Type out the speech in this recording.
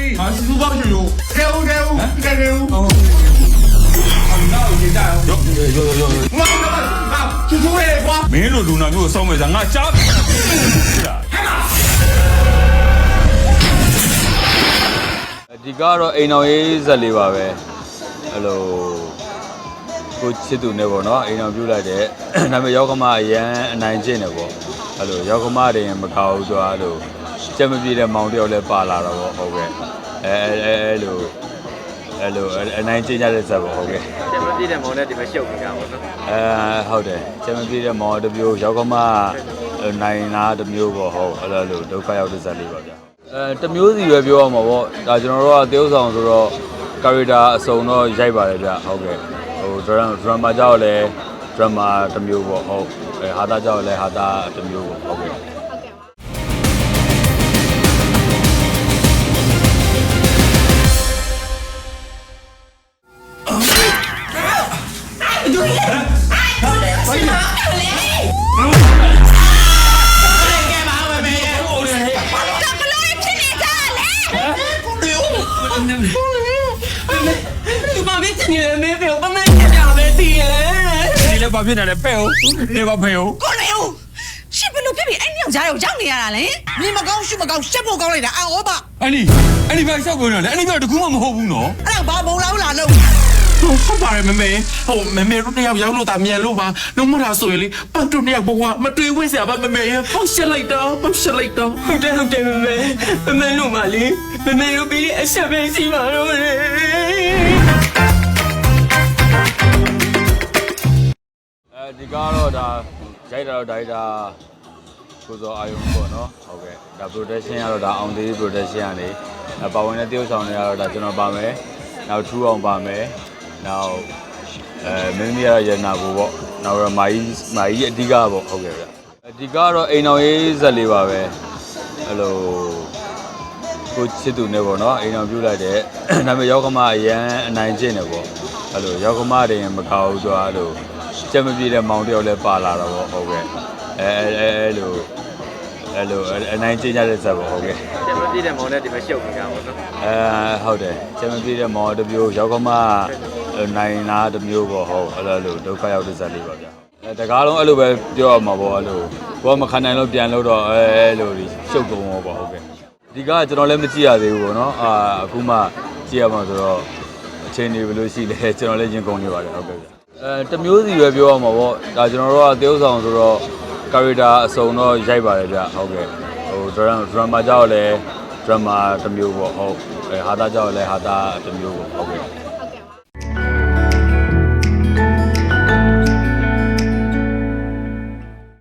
ကြီးဟာစူပါယူယူခဲဦးခဲဦးခဲခဲဦးအမနာဦးကြတာရောရောရောမမမချူချူရဲကွာမင်းတို့လူနာမျိုးဆောင်းမယ်စားငါရှားဟဲ့လားဒီကတော့အိမ်တော်ရေးဇက်လေးပါပဲအဲ့လိုကိုချစ်သူနဲ့ပေါ့နော်အိမ်တော်ပြုတ်လိုက်တဲ့ဒါပေမဲ့ယောက်ကမအရန်အနိုင်ကျင့်တယ်ပေါ့အဲ့လိုယောက်ကမတင်မကောက်ဘူးဆိုတော့အဲ့လို ကြက်မပြေတဲ့မောင်တယောက်လည်းပါလာတော့ပေါ့ဟုတ်ကဲ့အဲအဲအဲ့လိုအဲ့လိုအနိုင်ကျင့်ကြတဲ့ဇက်ပေါ့ဟုတ်ကဲ့ကျမပြည့်တဲ့မောင်နဲ့ဒီမှာရှုပ်နေတာပေါ့နော်အဲဟုတ်တယ်ကြက်မပြေတဲ့မောင်တစ်မျိုးရောက်ကမနိုင်လားတစ်မျိုးပေါ့ဟုတ်အဲ့လိုလိုဒုက္ခရောက်တဲ့ဇက်လေးပါဗျအဲတစ်မျိုးစီပဲပြောရမှာပေါ့ဒါကျွန်တော်တို့ကတရုပ်ဆောင်ဆိုတော့ကာရီတာအစုံတော့ရိုက်ပါတယ်ဗျဟုတ်ကဲ့ဟိုဒရမ်ဒရမာကြောက်လည်းဒရမာတစ်မျိုးပေါ့ဟုတ်အဲဟာတာကြောက်လည်းဟာတာတစ်မျိုးပေါ့ဟုတ်ကဲ့ ดูดิไอ้คนเลยชิมหายเลยแกมาเอาไปแม่แกโอ้ยกลับมาเลยพี่นี่จ้าเลยเดี๋ยวသူမမေ့ချင်နေမေးဖေကိုပမန်ကြတာပဲတည်ရဲ့ဒီလည်းဘာဖြစ်နေလဲဖေကိုနေပါဖေကိုကိုနေဦးရှစ်ဘလို့ဖြစ်ပြီးအဲ့ညောင်ကြားရောက်ရောက်နေရတာလေမြင်မကောင်းရှုမကောင်းရှက်ဖို့ကောင်းလိုက်တာအော်ပါအဲ့ဒီအဲ့ဒီဘာရှောက်ကုန်တော့လေအဲ့ဒီတော့တကူမှမဟုတ်ဘူးနော်အဲ့ဒါဘာမုံလာဦးလာလို့ ဟုတ်ပါတယ်မမေဟိုမမေတို့တယောက်ရောက်လို့တာမြန်လို့ပါလုံးမလားဆိုရင်လေပတ်တို့တယောက်ဘဝမတွေ့ဝဲစရာပါမမေပေါ့ရှက်လိုက်တော့ပေါ့ရှက်လိုက်တော့ဟုတ်တယ်ဟုတ်တယ်မမေမမေလို့မလေးမမေတို့ပြီးအဆက်ပဲစီပါတော့လေအဲဒီကတော့ဒါရိုက်တာတော့ဒါရိုက်တာကိုစောအာယုံပေါ့နော်ဟုတ်ကဲ့ဒါ production ကတော့ဒါအောင်သေး production ကနေအဲပါဝင်တဲ့တရုပ်ဆောင်တွေကတော့ဒါကျွန်တော်ပါမယ်နောက်ထူအောင်ပါမယ် နောက်အဲမင်းမီရရနာဘူပေါ့နောက်တော့မာကြီးမာကြီးအဓိကပေါ့ဟုတ်ကဲ့ဗျအဓိကတော့အိမ်တော်ရေးဇက်လေးပါပဲအဲ့လိုကိုချစ်သူနဲ့ပေါ့နော်အိမ်တော်ပြုတ်လိုက်တဲ့ဒါပေမဲ့ရောက်ကမအရန်အနိုင်ကျင့်တယ်ပေါ့အဲ့လိုရောက်ကမတွေမကောက်ဘူးဆိုတော့အဲ့လိုကြက်မပြေတဲ့မောင်တယောက်လည်းပါလာတော့ပေါ့ဟုတ်ကဲ့အဲအဲအဲ့လိုအဲ့လိုအနိုင်ကျင့်ကြတဲ့ဇက်ပေါ့ဟုတ်ကဲ့ကျမပြည့်တဲ့မောင်နဲ့ဒီမှာရှုပ်နေတာပေါ့နော်အဲဟုတ်တယ်ကျမပြေးတဲ့မော်တစ်မျိုးရောက်ကမ နိုင်လားတစ်မျိုးပေါ့ဟုတ်အဲ့လိုလိုဒုက္ခရောက်တဲ့ဇာတ်လေးပါဗျာအဲတကားလုံးအဲ့လိုပဲပြောရမှာပေါ့အဲ့လိုကိုကမခံနိုင်လို့ပြန်လို့တော့အဲအဲ့လိုဒီရှုပ်ကုန်ရောပေါ့ဟုတ်ကဲ့ဒီကကျွန်တော်လည်းမကြည့်ရသေးဘူးပေါ့နော်အာအခုမှကြည့်ရမှာဆိုတော့အချိန်နေဘယ်လိုရှိလဲကျွန်တော်လည်းရင်ကုန်နေပါတယ်ဟုတ်ကဲ့ဗျာအဲတစ်မျိုးစီပဲပြောရမှာပေါ့ဒါကျွန်တော်တို့ကတရုပ်ဆောင်ဆိုတော့ကာရီတာအစုံတော့ရိုက်ပါတယ်ဗျဟုတ်ကဲ့ဟိုဒရမ်ဒရမာကြောက်လည်းဒရမာတစ်မျိုးပေါ့ဟုတ်အဲဟာတာကြောက်လည်းဟာတာတစ်မျိုးပေါ့ဟုတ်ကဲ့